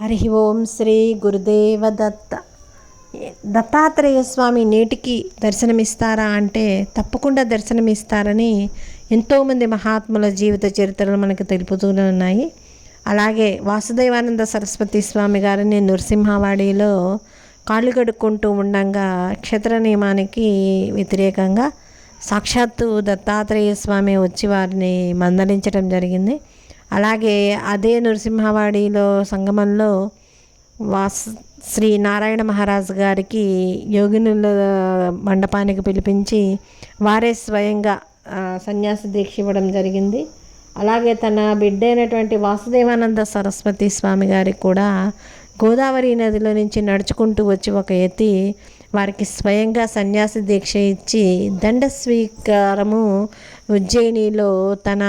హరి ఓం శ్రీ గురుదేవ దత్త దత్తాత్రేయ స్వామి నేటికి దర్శనమిస్తారా అంటే తప్పకుండా దర్శనమిస్తారని ఎంతోమంది మహాత్ముల జీవిత చరిత్రలు మనకు తెలుపుతూనే ఉన్నాయి. అలాగే వాసుదేవానంద సరస్వతి స్వామి గారిని నృసింహవాడిలో కాళ్ళు కడుక్కుంటూ ఉండంగా క్షత్ర నియమానికి వ్యతిరేకంగా సాక్షాత్తు దత్తాత్రేయ స్వామి వచ్చి వారిని మందలించడం జరిగింది. అలాగే అదే నరసింహవాడిలో సంగమంలో వాస్ శ్రీ నారాయణ మహారాజు గారికి యోగినుల మండపానికి పిలిపించి వారే స్వయంగా సన్యాస దీక్ష ఇవ్వడం జరిగింది. అలాగే తన బిడ్డ అయినటువంటి వాసుదేవానంద సరస్వతి స్వామి గారికి కూడా గోదావరి నదిలో నుంచి నడుచుకుంటూ వచ్చి ఒక ఎత్తి వారికి స్వయంగా సన్యాసి దీక్ష ఇచ్చి దండ స్వీకారము ఉజ్జయినిలో తన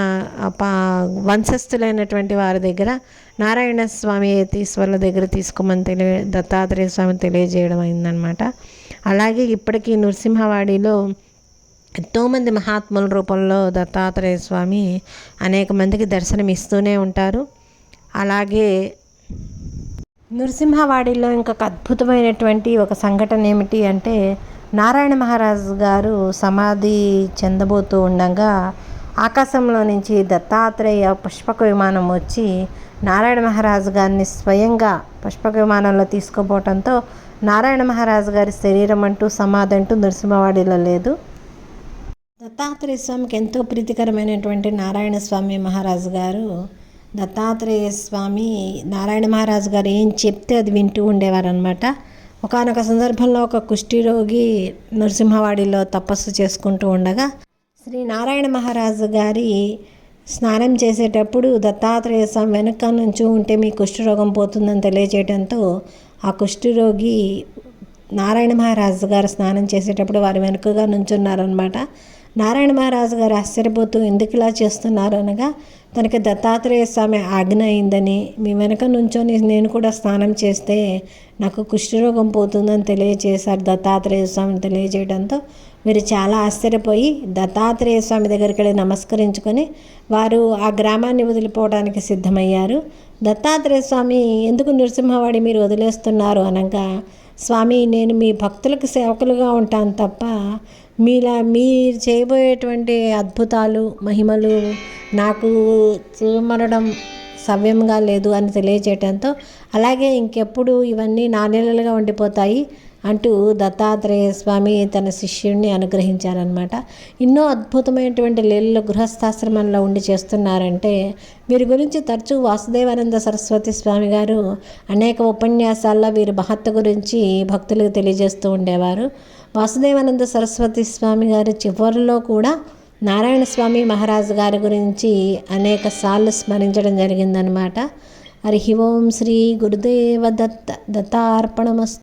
వంశస్థులైనటువంటి వారి దగ్గర నారాయణ స్వామి తీశ్వర్ల దగ్గర తీసుకోమని తెలియ దత్తాత్రేయ స్వామి తెలియజేయడం అయిందనమాట అలాగే ఇప్పటికీ నృసింహవాడిలో ఎంతోమంది మహాత్ముల రూపంలో దత్తాత్రేయ స్వామి అనేక మందికి దర్శనం ఇస్తూనే ఉంటారు. అలాగే నృసింహవాడిలో ఇంకొక అద్భుతమైనటువంటి ఒక సంఘటన ఏమిటి అంటే నారాయణ మహారాజు గారు సమాధి చెందబోతూ ఉండగా ఆకాశంలో నుంచి దత్తాత్రేయ పుష్పక విమానం వచ్చి నారాయణ మహారాజు గారిని స్వయంగా పుష్పక విమానంలో తీసుకుపోవడంతో నారాయణ మహారాజు గారి శరీరం అంటూ సమాధి అంటూ నృసింహవాడిలో లేదు. దత్తాత్రేయ స్వామికి ఎంతో ప్రీతికరమైనటువంటి నారాయణ స్వామి మహారాజు గారు దత్తాత్రేయ స్వామి నారాయణ మహారాజు గారు ఏం చెప్తే అది వింటూ ఉండేవారనమాట ఒకనొక సందర్భంలో ఒక కుష్ఠిరోగి నరసింహవాడిలో తపస్సు చేసుకుంటూ ఉండగా శ్రీ నారాయణ మహారాజు గారి స్నానం చేసేటప్పుడు దత్తాత్రేయ స్వామి వెనక నుంచి ఉంటే మీ కుష్ఠరోగం పోతుందని తెలియజేయడంతో ఆ కుష్ఠరోగి నారాయణ మహారాజు గారు స్నానం చేసేటప్పుడు వారి వెనుకగా నుంచున్నారనమాట నారాయణ మహారాజు గారు ఆశ్చర్యపోతూ ఎందుకు ఇలా చేస్తున్నారు అనగా తనకి దత్తాత్రేయ స్వామి ఆజ్ఞ అయిందని మీ వెనక నుంచొని నేను కూడా స్నానం చేస్తే నాకు కుష్ఠరోగం పోతుందని తెలియజేశారు దత్తాత్రేయ స్వామిని తెలియజేయడంతో వీరు చాలా ఆశ్చర్యపోయి దత్తాత్రేయ స్వామి దగ్గరికి వెళ్ళి నమస్కరించుకొని వారు ఆ గ్రామాన్ని వదిలిపోవడానికి సిద్ధమయ్యారు. దత్తాత్రేయ స్వామి ఎందుకు నృసింహవాడి మీరు వదిలేస్తున్నారు అనగా స్వామి నేను మీ భక్తులకు సేవకులుగా ఉంటాను తప్ప మీలా మీరు చేయబోయేటువంటి అద్భుతాలు మహిమలు నాకు చేయమనడం సవ్యంగా లేదు అని తెలియజేయటంతో అలాగే ఇంకెప్పుడు ఇవన్నీ నాణ్యలుగా ఉండిపోతాయి అంటూ దత్తాత్రేయ స్వామి తన శిష్యుడిని అనుగ్రహించారనమాట ఎన్నో అద్భుతమైనటువంటి లీలలు గృహస్థాశ్రమంలో ఉండి చేస్తున్నారంటే వీరి గురించి తరచూ వాసుదేవానంద సరస్వతి స్వామి గారు అనేక ఉపన్యాసాల్లో వీరి మహత్త గురించి భక్తులకు తెలియజేస్తూ ఉండేవారు. వాసుదేవానంద సరస్వతి స్వామి గారి చివరిలో కూడా నారాయణ స్వామి మహారాజు గారి గురించి అనేక సార్లు స్మరించడం జరిగిందనమాట హరి ఓం శ్రీ గురుదేవ దత్త దత్తార్పణమస్తు